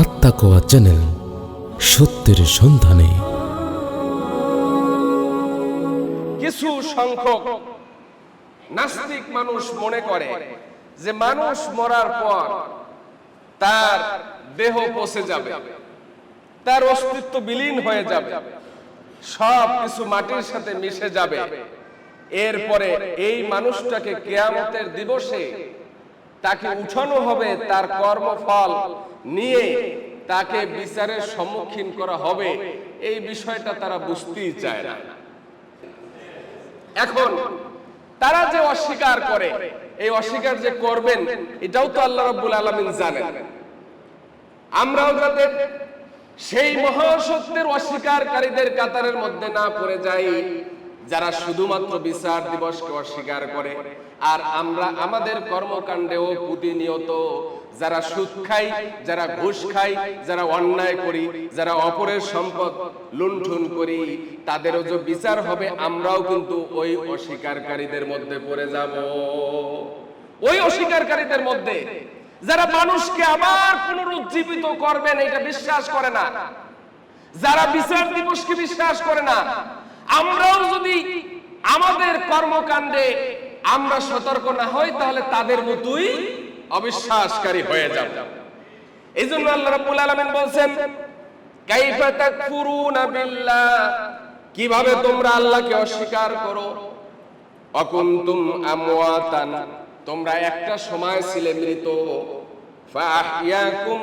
আত্মাকোয়া channel সত্যের সন্ধানে। কিছু সংখ্যক নাস্তিক মানুষ মনে করে যে মানুষ মরার পর তার দেহ পচে যাবে, তার অস্তিত্ব বিলীন হয়ে যাবে, সব কিছু মাটির সাথে মিশে যাবে। এরপরে এই মানুষটাকে কেয়ামতের দিবসে তাকে উঠানো হবে তার কর্মফল নিয়ে তাকে বিচারের সম্মুখীন করা হবে। এই বিষয়টা তারা বুঝতেই চায় না। এখন তারা যে অস্বীকার করে, এই অস্বীকার যে করবেন, এটাও তো আল্লাহ রাব্বুল আলামিন জানেন। আমরাও যাতে সেই মহাসত্যের অস্বীকারীদের কাতারের মধ্যে না পড়ে যাই যারা শুধুমাত্র বিচার দিবসকে অস্বীকার করে, আর আমরা আমাদের কর্মকাণ্ডেও প্রতিনিয়ত যারা সুদ খাই, যারা ঘুষ খাই, যারা অন্যায় করি, যারা অপরের সম্পদ লুণ্ঠন করি, তাদেরও যে বিচার হবে, আমরাও কিন্তু ওই অস্বীকারীদের মধ্যে পড়ে যাব। ওই অস্বীকারীদের মধ্যে যারা মানুষকে আবার পুনরুজ্জীবিত করবেন এটা বিশ্বাস করে না। যারা বিচার দিবসকে বিশ্বাস করে না আমরাও যদি আমাদের কর্মকাণ্ডে আমরা সতর্ক না হই, তাহলে তাদের মতোই অবিশ্বাসকারী হয়ে যাব। এই জন্য আল্লাহ রাব্বুল আলামিন বলছেন, কাইফা তাকফুরুনা বিল্লাহ কীভাবে তোমরা আল্লাহকে অস্বীকার করো? অকুন্তুম আমওয়াতান তোমরা একটা সময় ছিলে মৃত। ফাহিয়াকুম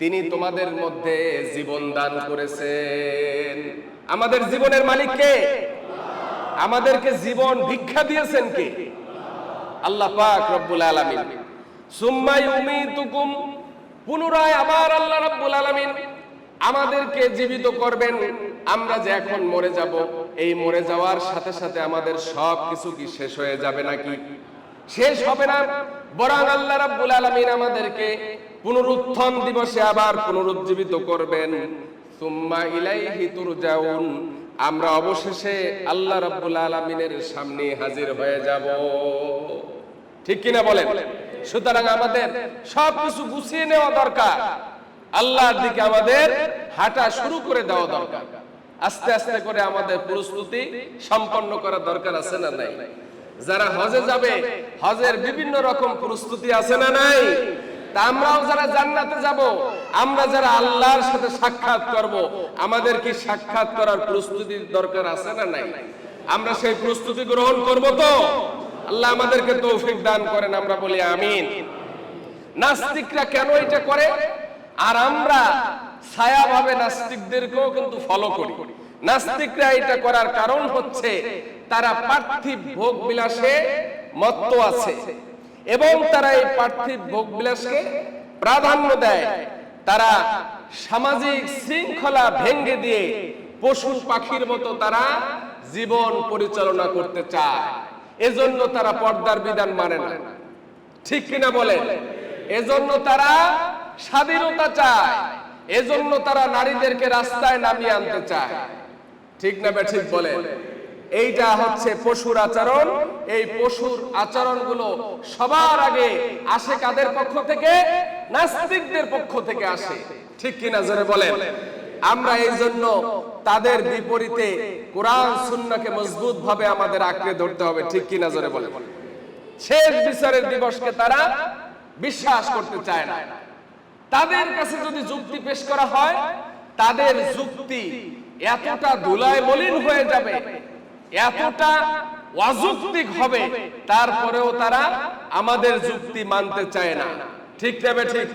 তিনি তোমাদের মধ্যে জীবন দান করেছেন। আমাদের জীবনের মালিক কে? আমাদেরকে জীবন ভিক্ষা দিয়েছেন কে? আল্লাহ পাক রব্বুল আলামিন। সুম্মা ইউমিতুকুম, পুনরায় আবার আল্লাহ রাব্বুল আলামিন আমাদেরকে জীবিত করবেন। আমরা যে এখন মরে যাব, এই মরে যাওয়ার সাথে সাথে আমাদের সব কিছু কি শেষ হয়ে যাবে নাকি? শেষ হবে না। বরং আল্লাহ রাব্বুল আলামিন আমাদেরকে পুনরুত্থান দিবসে আবার পুনরুজ্জীবিত করবেন। সুম্মা ইলাইহি তুরজাউন। আমরা অবশেষে আল্লাহ রাব্বুল আলামিনের সামনে হাজির হয়ে যাব। ঠিক কিনা বলেন? সুতরাং আমাদের সবকিছু গুছিয়ে নেওয়া দরকার। আল্লাহর দিকে আমাদের হাঁটা শুরু করে দেওয়া দরকার। আস্তে আস্তে করে আমাদের প্রস্তুতি সম্পন্ন করা দরকার আছে না নাই? যারা হজে যাবে, হজের বিভিন্ন রকম প্রস্তুতি আছে না নাই? তা আমরাও যারা জান্নাতে যাব, আমরা যারা আল্লাহর সাথে সাক্ষাৎ করব, আমাদের কি সাক্ষাৎ করার প্রস্তুতির দরকার আছে না নাই? আমরা সেই প্রস্তুতি গ্রহণ করব তো? আল্লাহ আমাদেরকে তৌফিক দান করেন, আমরা বলি আমিন। নাস্তিকরা কেন এটা করে? আর আমরা ছায়াভাবে নাস্তিকদেরকেও কিন্তু ফলো করি। নাস্তিকরা এটা করার কারণ হচ্ছে, তারা পার্থিব ভোগ বিলাসে মত্ত আছে। এবং তারা এই পার্থিব ভোগ বিলাসকে প্রাধান্য দেয়। তারা সামাজিক শৃঙ্খলা ভেঙ্গে দিয়ে পশু পাখির মতো তারা জীবন পরিচালনা করতে চায়। এজন্য তারা পর্দার বিধান মানে না। ঠিক কিনা বলেন? এজন্য তারা স্বাধীনতা চায়। এজন্য তারা নারীদেরকে রাস্তায় নামিয়ে আনতে চায়। ঠিক না ঠিক বলেন? এইটা হচ্ছে পশুর আচরণ। এই পশুর আচরণগুলো সবার আগে আসে কাদের পক্ষ থেকে? নাস্তিকদের পক্ষ থেকে আসে। ঠিক কিনা জোরে বলেন? আমরা এই জন্য তাদের বিপরীতে কোরআন সুন্নাকে মজবুত ভাবে আমাদের আঁকড়ে ধরতে হবে। ঠিক কিনা জোরে বলেন? শেষ বিচারের দিবসকে তারা বিশ্বাস করতে চায় না। তাদের কাছে যদি যুক্তি পেশ করা হয়, তাদের যুক্তি এতটা ধুলায় মলিন হয়ে যাবে এতটা অযৌক্তিক হবে, তারপরেও তারা আমাদের যুক্তি মানতে চায় না। ঠিক নেবে ঠিক?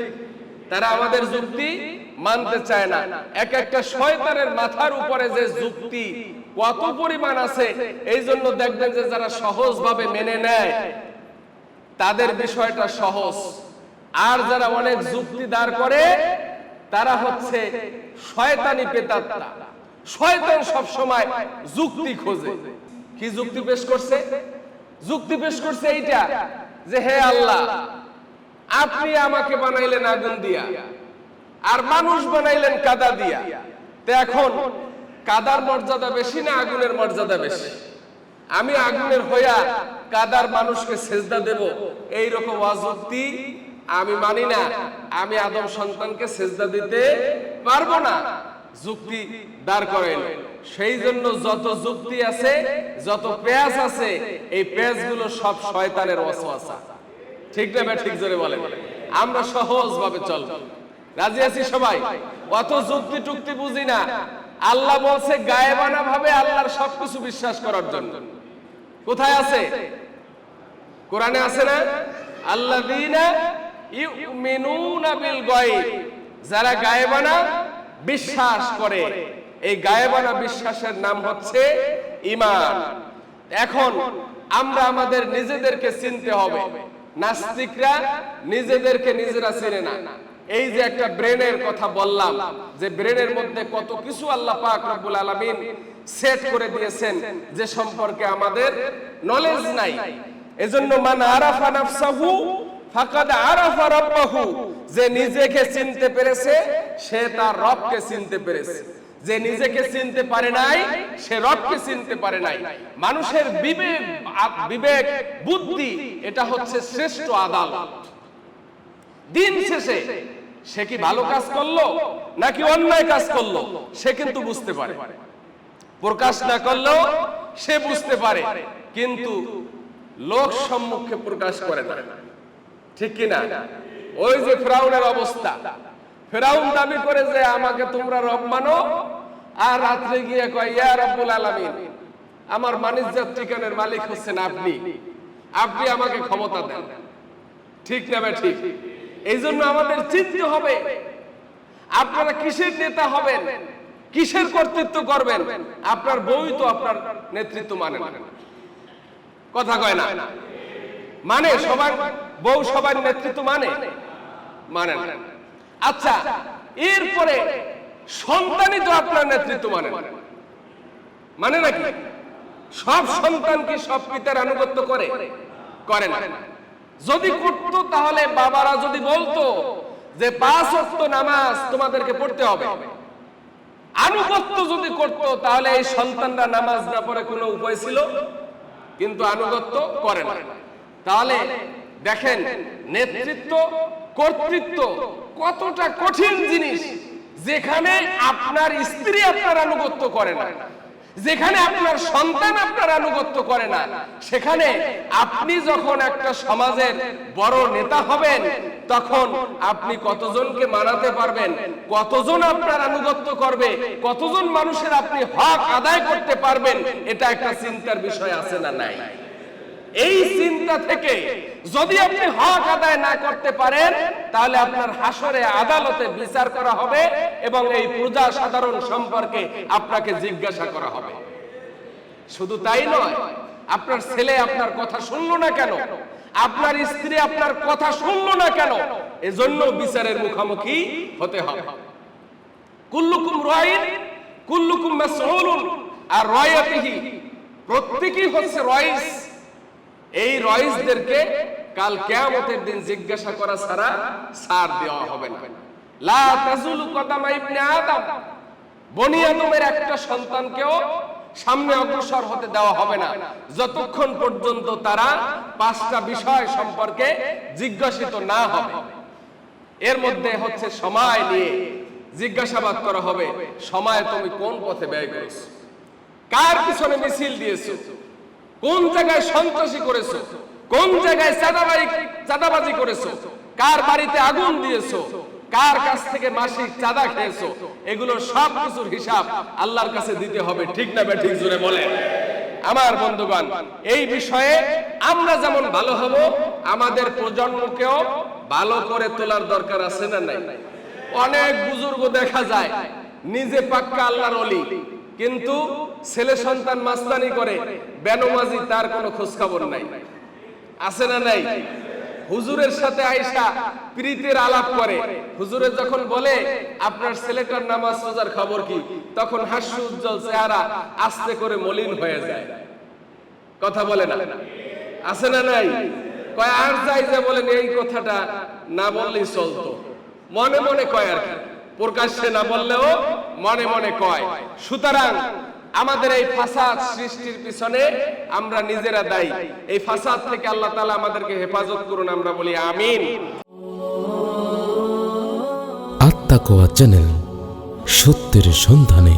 তারা আমাদের যুক্তি মানতে চায় না। এক একটা শয়তানের মাথার উপরে যে যুক্তি কত পরিমাণ আছে, এই জন্য দেখবেন যে যারা সহজভাবে মেনে নেয়, তাদের বিষয়টা সহজ। আর যারা অনেক যুক্তি দাঁড় করে, তারা হচ্ছে শয়তানি পেতাত্তা। শয়তান সব সময় যুক্তি খোঁজে। কি যুক্তি পেশ করছে? যুক্তি পেশ করছে এইটা, যে হে আল্লাহ, আপনি আমাকে বানাইলেন আগুন দিয়া, আর মানুষ বানাইলেন কাদা দিয়া। তো এখন কাদার মর্যাদা বেশি না আগুনের মর্যাদা বেশি? আমি আগুনের হইয়া কাদার মানুষকে সেজদা দেব এই রকম অযুক্তি আমি মানি না। আমি আদম সন্তানকে সেজদা দিতে পারব না। যুক্তি দাঁড় করেন সেই জন্য যত যুক্তি আছে, যত পেঁয়াজ আছে, এই পেঁয়াজগুলো সব শয়তানের ওয়াসওয়াসা। ঠিক না ঠিক জোরে বলেন। আমরা সহজ ভাবে চলব। রাজি আছি সবাই? অত যুক্তি টুক্তি বুঝি না। আল্লাহ বলছে গায়েবানা ভাবে আল্লাহর সবকিছু বিশ্বাস করার জন্য। কোথায় আছে? কোরআনে আছে না? আল্লাযীনা ইউমিনুনা বিল গায়ব। যারা গায়েবানা বিশ্বাস করে। এই গায়েবানা বিশ্বাসের নাম হচ্ছে ইমান এখন আমরা আমাদের নিজেদেরকে চিনতে হবে। নাস্তিকরা নিজেদেরকে নিজেরা চিনে না। এই যে একটা ব্রেনের কথা বললাম যে ব্রেনের মধ্যে কত কিছু আল্লাহ পাক রব্বুল আলামিন সেট করে দিয়েছেন যে সম্পর্কে আমাদের নলেজ নাই। এজন্য মান আরাফা নাফসাহু ফাকাদ আরাফা রাব্বাহু। যে নিজেকে চিনতে পেরেছে, সে তার রবকে চিনতে পেরেছে। যে নিজেকে চিনতে পারে নাই, সে রবকে চিনতে পারে নাই। মানুষের বিবেক বিবেক, বুদ্ধি, এটা হচ্ছে শ্রেষ্ঠ আদালত দিন শেষে সে কি ভালো কাজ করল, নাকি অন্যায় কাজ করল, সে কিন্তু বুঝতে পারে। প্রকাশ না করলেও সে বুঝতে পারে, কিন্তু লোক সম্মুখে প্রকাশ করে না। ঠিক কি না ওই যে ফেরাউনের অবস্থা। ফেরাউন দাবি করে যে, আমাকে তোমরা রব মানো। আর রাত্রে গিয়ে কয়, ইয়া রব্বুল আলামিন, আমার মানিজ্জাত ঠিকানের মালিক হচ্ছেন আপনি। আপনি আমাকে ক্ষমতা দেন। ঠিক না ভাই, ঠিক। এই জন্য আমাদের চিনতে হবে। আপনারা কিসের নেতা হবেন? কিসের কর্তৃত্ব করবেন? আপনার বই তো আপনার নেতৃত্ব মানে না। কথা কয় না। মানে সবার বউ সবার নেতৃত্ব মানে? মানে না আচ্ছা এরপরে সন্তানই তো আপনার নেতৃত্ব মানে মানে নাকি? সব সন্তান কি সব পিতার আনুগত্য করে? করে? না। যদি করতো তাহলে বাবারা যদি বলতো যে পাঁচ ওয়াক্ত নামাজ তোমাদেরকে পড়তে হবে। আনুগত্য যদি করতো তাহলে এই সন্তানরা নামাজ না পড়ে কোনো উপায় ছিল? কিন্তু আনুগত্য করে না। তাহলে দেখেন নেতৃত্ব কর্তৃত্ব কতটা কঠিন জিনিস যেখানে আপনার স্ত্রী আপনার আনুগত্য করে না, যেখানে আপনার সন্তান আপনার আনুগত্য করে না, সেখানে আপনি যখন একটা সমাজের বড় নেতা হবেন, তখন আপনি কতজনকে মানাতে পারবেন, কতজন আপনার আনুগত্য করবে, কতজন মানুষের আপনি হক আদায় করতে পারবেন, এটা একটা চিন্তার বিষয় আছে না নাই? এই চিন্তা থেকে যদি আপনি হক আদায় না করতে পারেন, তাহলে আপনার হাসরে আদালতে বিচার করা হবে এবং এই প্রজা সাধারণ সম্পর্কে আপনাকে জিজ্ঞাসা করা হবে। শুধু তাই নয়, আপনার ছেলে আপনার কথা শুনলো না কেন? আপনার স্ত্রী আপনার কথা শুনলো না কেন? এজন্য বিচারের মুখোমুখি হতে হবে। কুল্লুকুম রাইন কুল্লুকুম মাসউলুন, আর রায়াতিহি প্রত্যেকই হচ্ছে রয়েস এই রয়েসদেরকে কাল কিয়ামতের দিন জিজ্ঞাসা করা ছাড়া ছাড় দেওয়া হবে না। লা তাজুলু কদামা ইবনে আদম। বনি আদমের একটা সন্তানকেও সামনে অগ্রসর হতে দেওয়া হবে না। যতক্ষণ পর্যন্ত তারা পাঁচটা বিষয় সম্পর্কে জিজ্ঞাসিত না হবে। এর মধ্যে হচ্ছে সময় নিয়ে জিজ্ঞাসাবাদ করা হবে, সময় তুমি কোন পথে ব্যয় করেছ? কার পিছনে মিছিল দিয়েছ? কোন জায়গায় সন্ত্রাসী করেছ? কোন জায়গায় চাঁদাবাজি চাঁদাবাজি করেছ? কার বাড়িতে আগুন দিয়েছ? কার কাছ থেকে মাসিক চাঁদা খেয়েছো? এগুলো সব কিছুর হিসাব আল্লাহর কাছে দিতে হবে, ঠিক না ঠিক জোরে বলে। আমার বন্ধুগণ, এই বিষয়ে আমরা যেমন ভালো হব, আমাদের প্রজন্মকেও ভালো করে তোলার দরকার আছে না নাই? অনেক বুজুর্গ দেখা যায়, নিজে পাক্কা আল্লাহর অলি কিন্তু ছেলে সন্তান মাস্তানি করে, বেনমাজি তার কোনো খোঁজ খবর নাই। আছে না নাই? হুজুরের সাথে আয়সা প্রীতির আলাপ করে। হুজুরের যখন বলে, আপনার ছেলেটার নামাজ রোজার খবর কি? তখন হাস্য উজ্জ্বল চেহারা আস্তে করে মলিন হয়ে যায়। কথা বলে না। আছে না নাই? কয়, আর যাই যে বলেন, এই কথাটা না বললেই চলতো। মনে মনে কয় আর কি। প্রকাশ্যে না বললেও মনে মনে কয়। সুতরাং আমাদের এই ফাসাদ সৃষ্টির পিছনে আমরা নিজেরা দায়ী। এই ফাসাদ থেকে আল্লাহ তালা আমাদেরকে হেফাজত করুন, আমরা বলি আমিন। আত্মাকোয়া চ্যানেল সত্যের সন্ধানে